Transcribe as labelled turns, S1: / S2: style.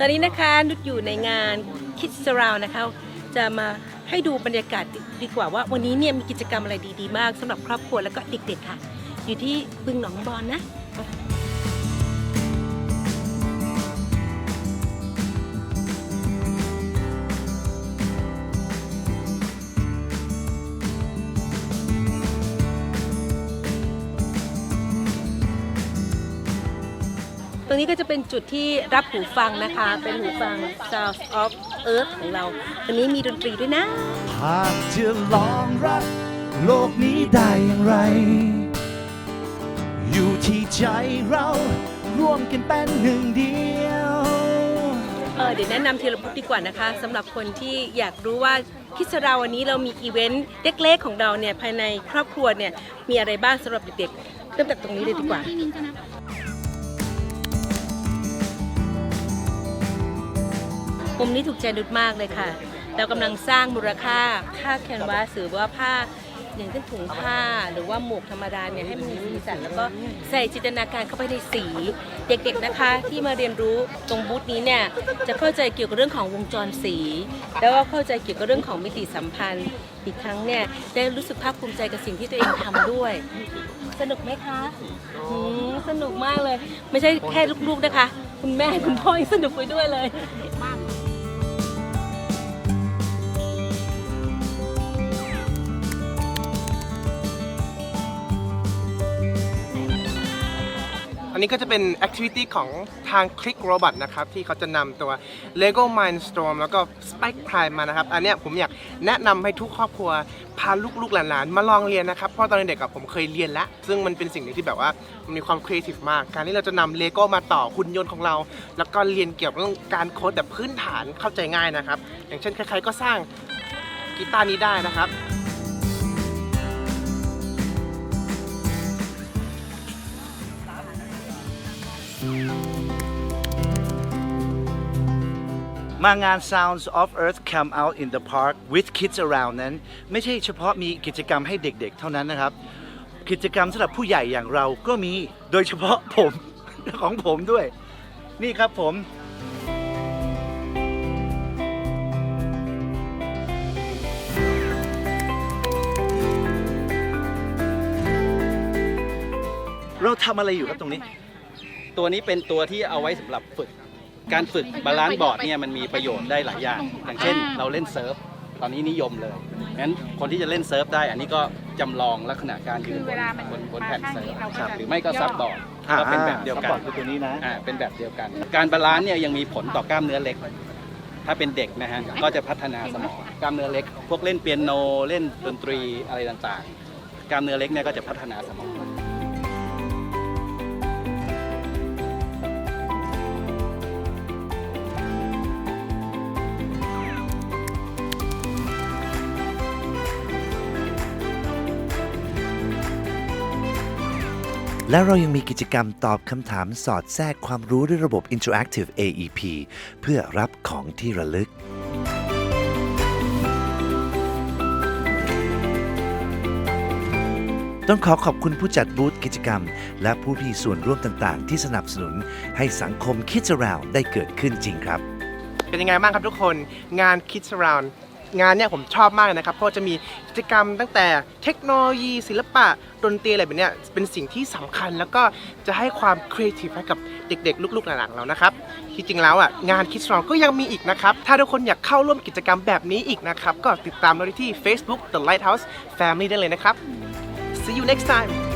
S1: ตอนนี้นะคะนุชอยู่ในงาน Kids Around นะคะ จะมาให้ดูบรรยากาศดีดีกว่าว่า วันนี้เนี่ยมีกิจกรรมอะไรดีๆ มากสำหรับครอบครัวแล้วก็เด็กๆค่ะ อยู่ที่บึงหนองบอนนะ ตรงนี้ก็จะเป็นจุดที่รับหูฟังนะคะ เป็นหูฟัง Sounds of Earth ของเราวันนี้มีดนตรีด้วยนะ
S2: หากจะลองรัก โลกนี้ได้อย่างไร อยู่ที่ใจเราร่วมกันเป็นหนึ่งเดียว
S1: เออเดี๋ยวแนะนำทีละพุทธดีกว่านะคะสำหรับคนที่อยากรู้ว่าคิดสราวันนี้เรามีอีเวนต์เล็กๆของเราเนี่ยภายในครอบครัวเนี่ยมีอะไรบ้างสำหรับเด็กๆเริ่มจากตรงนี้เลยดีกว่ามุ มนี้ถูกใจนุชมากเลยค่ะ เรากำลังสร้างมูลค่าค่าแคนวาสหรือว่าผ้าอย่างเช่นถุงผ้าหรือว่าหมวกธรรมดาเนี่ยให้มันมีสีสันแล้วก็ใส่จินตนาการเข้าไปในสี เด็กๆนะคะ ที่มาเรียนรู้ตรงบูธนี้เนี่ยจะเข้าใจเกี่ยวกับเรื่องของวงจรสี แล้วก็เข้าใจเกี่ยวกับเรื่องของมิติสัมพันธ์ อีกทั้งเนี่ยได้รู้สึกภาคภูมิใจกับสิ่งที่ตัวเองทำด้วย สนุกไหมคะอืมสนุกมากเลย ไม่ใช่แค่ลูกๆนะคะ คุณแม่คุณพ่อยังสนุกไปด้วยเลย
S3: นนี้ก็จะเป็นแอคทิวิตี้ของทาง Click Robot นะครับ ที่เขาจะนำตัว Lego Mindstorm แล้วก็ Spike Prime มานะครับ อันเนี้ยผมอยากแนะนำให้ทุกครอบครัว พาลูกๆหลานๆ มาลองเรียนนะครับ เพราะตอนเด็กๆกับผมเคยเรียนแล้ว ซึ่งมันเป็นสิ่งหนึ่งที่แบบว่ามันมีความครีเอทีฟมาก การที่เราจะนำเลโก้มาต่อหุ่นยนต์ของเรา แล้วก็เรียนเกี่ยวกับเรื่องการโค้ดแบบพื้นฐานเข้าใจง่ายนะครับ อย่างเช่นใครๆก็สร้างกีตาร์นี้ได้นะครับ
S2: มางาน Sounds of Earth Come Out in the Park with Kids Around นั้น ไม่ใช่เฉพาะมีกิจกรรมให้เด็กๆ เท่านั้นนะครับ กิจกรรมสำหรับผู้ใหญ่อย่างเราก็มีโดยเฉพาะผม ของผมด้วย นี่ครับผม เราทำอะไรอยู่ครับตรงนี้
S4: ตัวนี้เป็นตัวที่เอาไว้สำหรับฝึก การฝึกบาลานซ์บอร์ดเนี่ยมันมีประโยชน์ได้หลายอย่าง อย่างเช่น เราเล่นเซิร์ฟตอนนี้นิยมเลยงั้นคนที่จะเล่นเซิร์ฟได้ อันนี้ก็จำลองลักษณะการยืน
S5: คือบเวนลามัน
S4: บนบนแผ่นเซิร์ฟ
S5: มาข้างนี้เราก็จะ
S4: หรือไม่ก็ซับบอร์ด
S2: อ่า
S4: ก็เป็นแบบเดียวกั
S2: ซับบอนร์ดคือตัวนี้นะ
S4: อ่าเป็นแบบเดียวกัน การบาลานซ์เนี่ยยังมีผลต่อกล้ามเนื้อเล็ก ถ้าเป็นเด็กนะฮะก็จะพัฒนาสมองกล้ามเนื้อเล็ก พวกเล่นเปียโนเล่นดนตรีอะไรต่างๆ กล้ามเนื้อเล็กเนี่ยก็จะพัฒนาสมอง
S6: และเรายังมีกิจกรรมตอบคำถามสอดแทรกความรู้ด้วยระบบ Interactive AEP เพื่อรับของที่ระลึก ต้องขอขอบคุณผู้จัดบูธกิจกรรม และผู้ที่ส่วนร่วมต่างๆ ที่สนับสนุนให้สังคมคิด around ได้เกิดขึ้นจริงครับ
S3: เป็นยังไงบ้างครับทุกคนงาน Kids Around งานเนี่ยผมชอบมากนะครับ เพราะจะมีกิจกรรมตั้งแต่เทคโนโลยี ศิลปะดนตรีอะไรแบบเนี้ยเป็นสิ่งที่สำคัญแล้วก็จะให้ความครีเอทีฟให้กับเด็กๆ ลูกๆหลานๆเรานะครับที่จริงแล้วอะงาน Kids Around ก็ยังมีอีกนะครับ ถ้าทุกคนอยากเข้าร่วมกิจกรรมแบบนี้อีกนะครับ ก็ติดตามเราได้ที่ Facebook The Lighthouse Family ได้เลยนะครับ See you next time